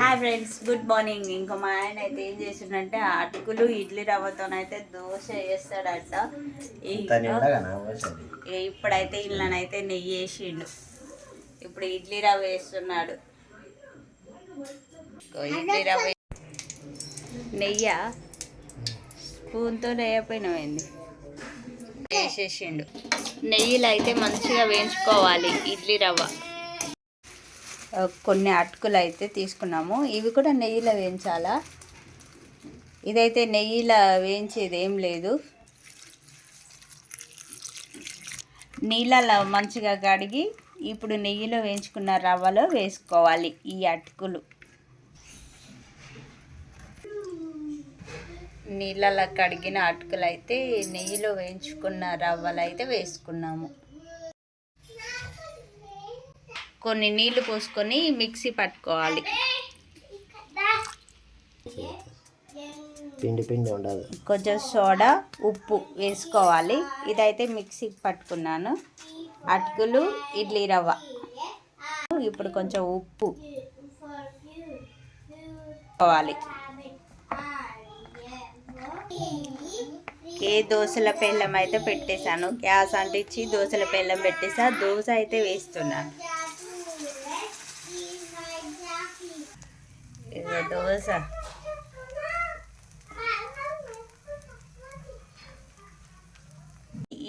Hi friends good morning ఇంకా మా ఆయన అయితే ఏం చేసిండంటే అటుకులు ఇడ్లీ రవ్వతోనైతే దోశ వేస్తాడట ఇప్పుడైతే ఇళ్ళనైతే నెయ్యి వేసిండు. ఇప్పుడు ఇడ్లీ రవ్వ వేస్తున్నాడు. ఇడ్లీ రవ్వ నెయ్య? స్పూన్తో వేయపోయినమైంది వేసేసిండు. నెయ్యిలో అయితే మంచిగా వేయించుకోవాలి ఇడ్లీ రవ్వ. కొన్ని అటుకులు అయితే తీసుకున్నాము. ఇవి కూడా నెయ్యిలో వేయించాలా? ఇదైతే నెయ్యిలో వేయించేది ఏం లేదు. నీళ్ళలో మంచిగా కడిగి ఇప్పుడు నెయ్యిలో వేయించుకున్న రవ్వలో వేసుకోవాలి ఈ అటుకులు. నీళ్ళలో కడిగిన అటుకులు అయితే నెయ్యిలో వేయించుకున్న రవ్వలు అయితే వేసుకున్నాము. కొన్ని నీళ్ళు పోసుకొని మిక్సీ పట్టుకోవాలి. పిండి పిండి ఉండదు కొంచెం సోడా ఉప్పు వేసుకోవాలి. ఇదైతే మిక్సీకి పట్టుకున్నాను. అటుకులు ఇడ్లీ రవ్వ. ఇప్పుడు కొంచెం ఉప్పు వేసుకోవాలి ఏ దోశల పెళ్ళం అయితే పెట్టేశాను. గ్యాస్ అంటించి దోశల పెళ్ళం పెట్టేసా. దోశ అయితే వేస్తున్నాను. దోశ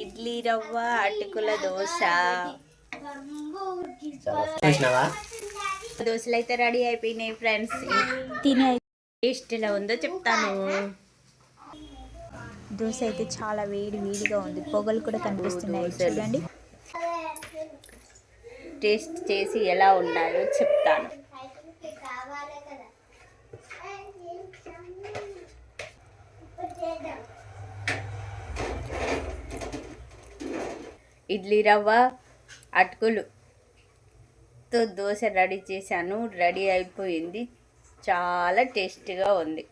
ఇడ్లీ రవ్వ అటుకుల దోశ. దోశలు అయితే రెడీ అయిపోయినాయి ఫ్రెండ్స్. తినే టేస్ట్ ఎలా ఉందో చెప్తాను. దోశ అయితే చాలా వేడి వేడిగా ఉంది. పొగలు కూడా కనిపిస్తున్నాయి. చూడండి. టేస్ట్ చేసి ఎలా ఉన్నాయో చెప్తాను. ఇడ్లీ రవ్వ అటుకులు. తో దోశ రెడీ చేశాను. రెడీ అయిపోయింది. చాలా టేస్టీగా ఉంది.